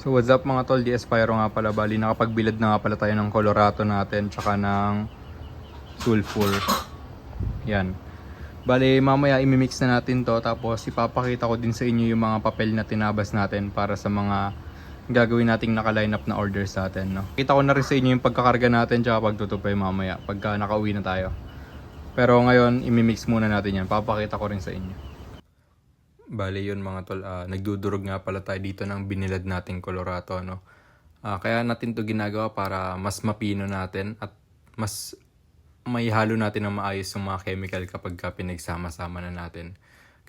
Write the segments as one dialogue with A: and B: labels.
A: So what's up mga tol, DS Pyro nga pala. Bali nakapagbilad na nga pala tayo ng Colorado natin tsaka ng sulfur. Yan. Bali mamaya imimix na natin to tapos ipapakita ko din sa inyo yung mga papel na tinabas natin para sa mga gagawin nating naka-line up na orders natin. No? Kita ko na rin sa inyo yung pagkakarga natin tsaka pagtutupay mamaya pagka nakauwi na tayo. Pero ngayon imimix muna natin yan. Papakita ko rin sa inyo. Bali yun mga tol, ah, nagdudurog nga pala tayo dito ng binilad nating Colorado, no? Ah, kaya natin to ginagawa para mas mapino natin at mas may halo natin ng maayos yung mga chemical kapag ka pinagsama-sama na natin.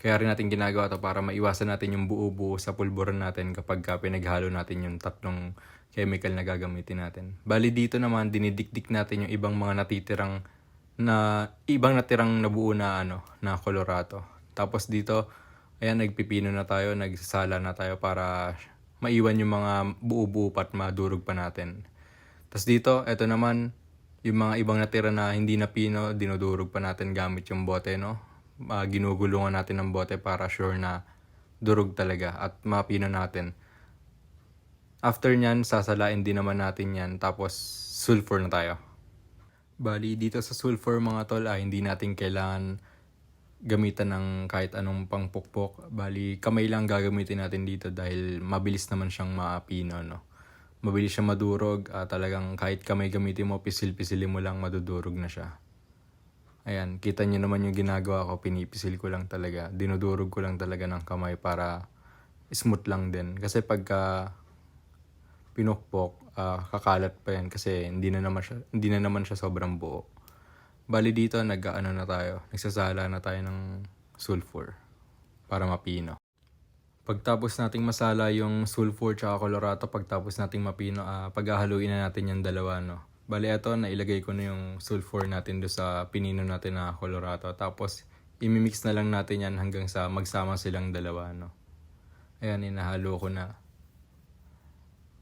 A: Kaya rin natin ginagawa to para maiwasan natin yung buo-buo sa pulburon natin kapag ka pinaghalo natin yung tatlong chemical na gagamitin natin. Bali dito naman dinidikdik natin yung ibang mga natitirang na ibang natirang nabuo na ano na Colorado. Tapos dito ayan nagpipino na tayo, nagsasala na tayo para maiwan yung mga buo-buo pa at madurog pa natin. Tapos dito, eto naman, yung mga ibang natira na hindi na pino, dinudurog pa natin gamit yung bote, no? Ah, ginugulungan natin ng bote para sure na durog talaga at mapino natin. After nyan, sasalain din naman natin yan, tapos sulfur na tayo. Bali, dito sa sulfur mga tol, ah, hindi natin kailangan gamitan ng kahit anong pangpukpok. Bali, kamay lang gagamitin natin dito dahil mabilis naman siyang maapino, no? Mabilis siya madurog, ah, talagang kahit kamay gamitin mo, pisil-pisilin mo lang, madudurog na siya. Ayan, kita niyo naman yung ginagawa ko, pinipisil ko lang talaga. Dinudurog ko lang talaga ng kamay para smooth lang din. Kasi pagka pinukpok, ah, kakalat pa yan kasi hindi na naman siya, hindi na naman siya sobrang buo. Bali dito, nag-ano na tayo, nagsasala na tayo ng sulfur para mapino. Pagtapos nating masala yung sulfur tsaka colorado, pagtapos nating mapino, ah, paghahaluin na natin yung dalawa, no. Bali ito, nailagay ko na yung sulfur natin do sa pinino natin na colorado. Tapos, imimix na lang natin yan hanggang sa magsama silang dalawa, no. Ayan, inahalo ko na.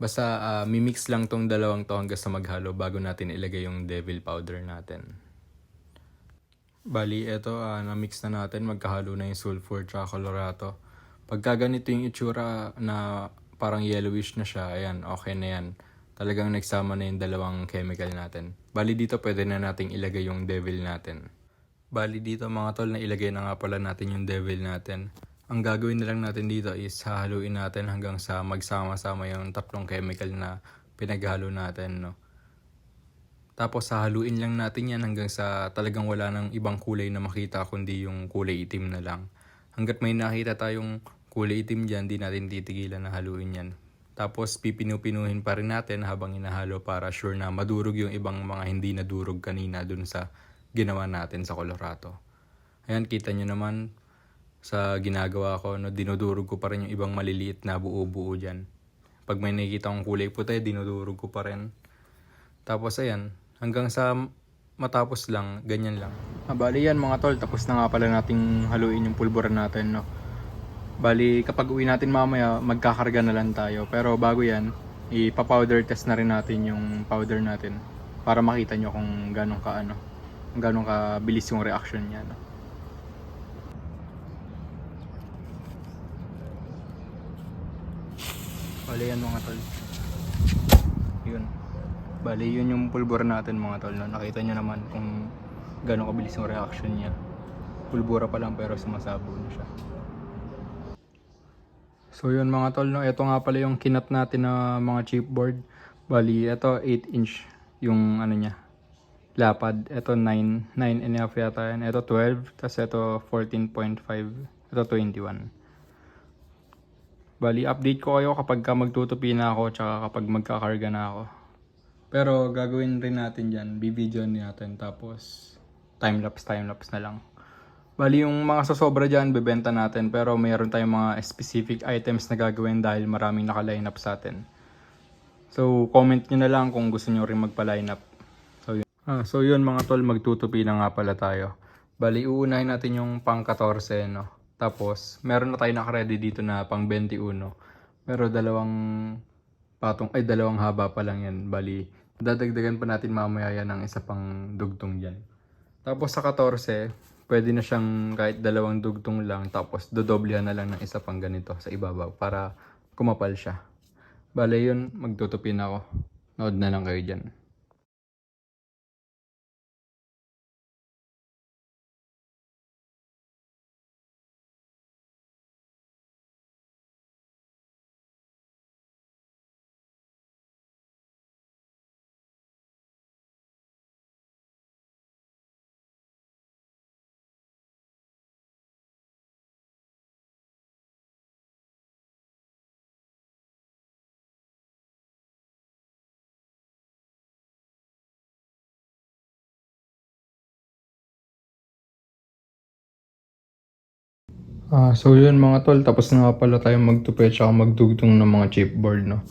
A: Basta ah, mimix lang tong dalawang to hanggang sa maghalo bago natin ilagay yung devil powder natin. Bali, eto, ah, na-mix na natin. Magkahalo na yung sulfur tsaka colorado. Pagka ganito yung itsura na parang yellowish na siya, ayan, okay na yan. Talagang nagsama na yung dalawang chemical natin. Bali dito, pwede na nating ilagay yung devil natin. Bali dito mga tol, na ilagay na nga pala natin yung devil natin. Ang gagawin na lang natin dito is hahaluin natin hanggang sa magsama-sama yung tatlong chemical na pinaghalo natin, no. Tapos hahaluin lang natin yan hanggang sa talagang wala ng ibang kulay na makita kundi yung kulay itim na lang. Hanggat may nakita tayong kulay itim dyan, di natin titigilan na haluin yan. Tapos pipinu-pinuhin pa rin natin habang inahalo para sure na madurog yung ibang mga hindi nadurog kanina dun sa ginawa natin sa Colorado. Ayan, kita nyo naman sa ginagawa ko, no, dinudurog ko pa rin yung ibang maliliit na buo-buo dyan. Pag may nakikita akong kulay puti, dinudurog ko pa rin. Tapos ayan, hanggang sa matapos lang, ganyan lang. Ah, bali yan mga tol, tapos na nga pala nating haluin yung pulburan natin, no. Bali, kapag uwi natin mamaya, magkakarga na lang tayo. Pero bago yan, ipa-powder test na rin natin yung powder natin para makita nyo kung ganong ka ano, ganong ka bilis yung reaction niya, no. Bali yan mga tol. Bali yun yung pulbura natin mga tol. No? Nakita nyo naman kung gano'ng kabilis yung reaction niya. Pulbura pa lang pero sumasabo na siya. So yun mga tol, no? ito nga pala yung kinat natin na mga chipboard. Bali, ito 8 inch yung ano niya. Lapad. Ito 9. 9 and a half yata yan. Ito 12. Tapos ito 14.5. Ito 21. Bali, update ko kayo kapag ka magtutupi na ako tsaka kapag magkakarga na ako. Pero gagawin rin natin dyan, bibidyo natin tapos timelapse timelapse na lang. Bali yung mga sasobra dyan, bebenta natin pero mayroon tayong mga specific items na gagawin dahil maraming naka-line up sa atin. So comment nyo na lang kung gusto nyo rin magpa-line up. So yun. Ah, so yun mga tol, magtutupi na nga pala tayo. Bali, uunahin natin yung pang 14, no? Tapos, meron na tayo naka-ready dito na pang 21. Pero dalawang patong, ay dalawang haba pa lang yan. Bali, dadagdagan pa natin mamaya yan ng isa pang dugtong dyan. Tapos sa 14, pwede na siyang kahit dalawang dugtong lang. Tapos dodoblehan na lang ng isa pang ganito sa ibabaw para kumapal siya. Bale yun, magtutupin ako. Nood na lang kayo dyan. Ah, so yun mga tol, tapos na nga pala tayo magtupi at magdugtong ng mga chipboard, no?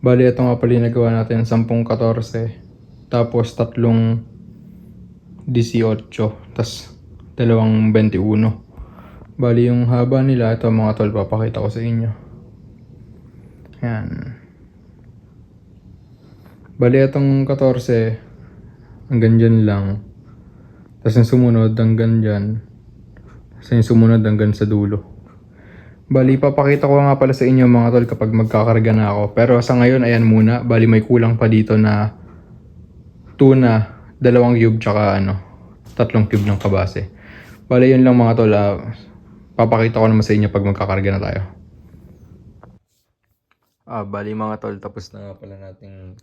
A: Bali, ito nga pala yung natin, 10-14, tapos tatlong 18, tas dalawang 21. Bali, yung haba nila, ito mga tol, papakita ko sa inyo. Yan. Bali, itong 14, hanggang dyan lang. Tapos yung sumunod, hanggang dyan. Sa yung sumunod hanggang sa dulo. Bali, papakita ko nga pala sa inyo mga tol kapag magkakarga na ako. Pero sa ngayon, ayan muna. Bali, may kulang pa dito na tuna, dalawang cube, tsaka ano, tatlong cube ng kabase. Bali, yun lang mga tol. ah. papakita ko naman sa inyo pag magkakarga na tayo. Ah, bali mga tol, tapos na nga pala nating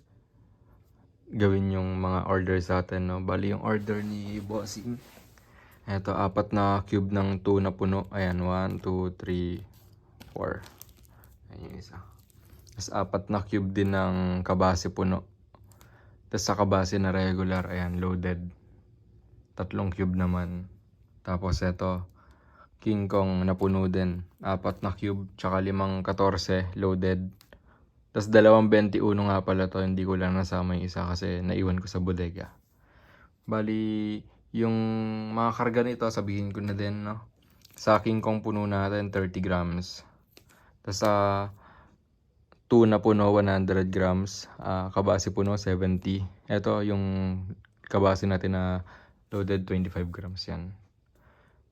A: gawin yung mga order sa atin, no? Bali, yung order ni Bossing. Ito, apat na cube ng tuna puno. Ayan, 1, 2, 3, 4. Ayan yung isa. Tapos apat na cube din ng kabase puno. Tapos sa kabase na regular, ayan, loaded. Tatlong cube naman. Tapos ito, King Kong na puno din. Apat na cube, tsaka limang 14 loaded. Tapos dalawang 21 nga pala to, hindi ko lang nasama yung isa kasi naiwan ko sa bodega. Bali, yung mga karga nito, sabihin ko na din, no? Sa King Kong puno natin, 30 grams. Tapos sa tuna puno, 100 grams. Ah, kabase puno, 70. Ito, yung kabase natin na loaded, 25 grams yan.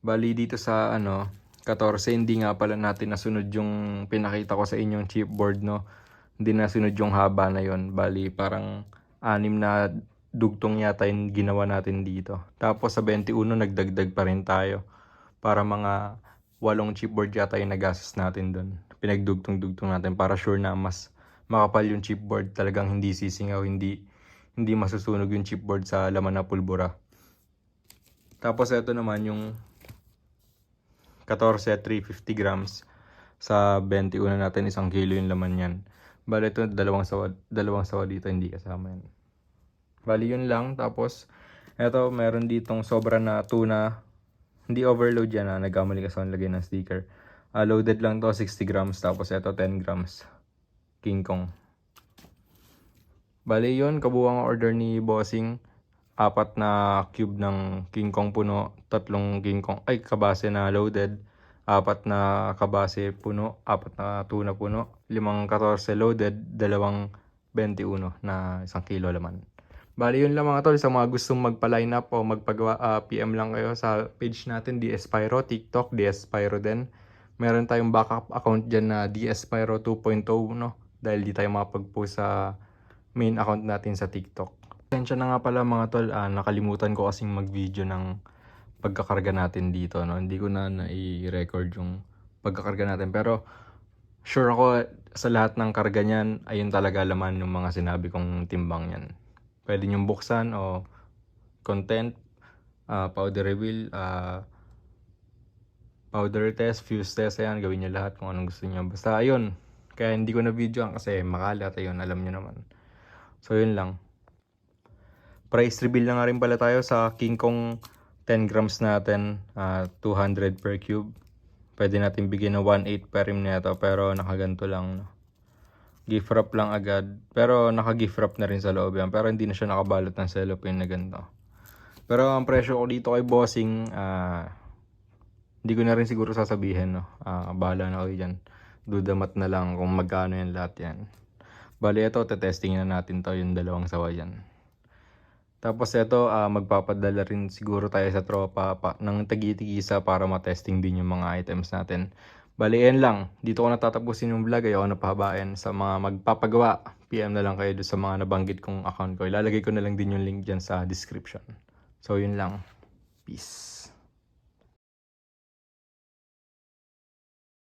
A: Bali, dito sa, ano, 14, hindi nga pala natin nasunod yung pinakita ko sa inyong chipboard, no? Hindi nasunod yung haba na yon Bali, parang anim na dugtong yata yung ginawa natin dito. Tapos sa 21, nagdagdag pa rin tayo. Para mga walong chipboard yata yung nagastos natin doon. Pinagdugtong-dugtong natin para sure na mas makapal yung chipboard. Talagang hindi sisingaw, hindi hindi masusunog yung chipboard sa laman na pulbura. Tapos ito naman yung 14 at 350 grams sa 21 natin isang kilo yung laman yan. Bali ito dalawang sawa, dalawang sawa dito hindi kasama yan. Bali yun lang. Tapos, eto, meron ditong sobra na tuna. Hindi overload yan ha. Nagkamali kasi ako lagay ng sticker. Ah, loaded lang to 60 grams. Tapos eto 10 grams. King Kong. Bali yun, kabuwang order ni Bossing. Apat na cube ng King Kong puno. Tatlong King Kong, ay kabase na loaded. Apat na kabase puno. Apat na tuna puno. Limang 14 loaded. Dalawang 21 na isang kilo laman. Bali yun lang mga tol, sa mga gustong magpa-line up o magpagawa, ah, PM lang kayo sa page natin, DS Pyro, TikTok, DS Pyro din. Meron tayong backup account dyan na DS Pyro 2.0, no? Dahil di tayo makapag-post sa main account natin sa TikTok. Pasensya na nga pala mga tol, ah, nakalimutan ko kasing mag-video ng pagkakarga natin dito, no? Hindi ko na na-record yung pagkakarga natin. Pero, sure ako sa lahat ng karga niyan, ayun talaga laman yung mga sinabi kong timbang yan pwede nyong buksan o content, ah, powder reveal, ah, powder test, fuse test, ayan, gawin nyo lahat kung anong gusto nyo. Basta ayun, kaya hindi ko na video kasi makalat, ayun, alam nyo naman. So yun lang. Price reveal na nga rin pala tayo sa King Kong 10 grams natin, ah, 200 per cube. Pwede natin bigyan ng 1.8 per rim nito pero nakaganto lang. No? Gift wrap lang agad. Pero naka-gift wrap na rin sa loob yan. Pero hindi na siya nakabalot ng cellophane na ganito. Pero ang presyo ko dito kay Bossing, ah, hindi ko na rin siguro sasabihin. No? Ah, bahala na kayo dyan. Dudamat na lang kung magkano yan lahat yan. Bali ito, tetesting na natin to yung dalawang sawa yan. Tapos ito, ah, magpapadala rin siguro tayo sa tropa pa, ng tagi-tigisa para matesting din yung mga items natin. Bali, yan lang. Dito ko natatapusin yung vlog. Ayaw ko napahabain sa mga magpapagawa. PM na lang kayo doon sa mga nabanggit kong account ko. Ilalagay ko na lang din yung link dyan sa description. So, yun lang. Peace.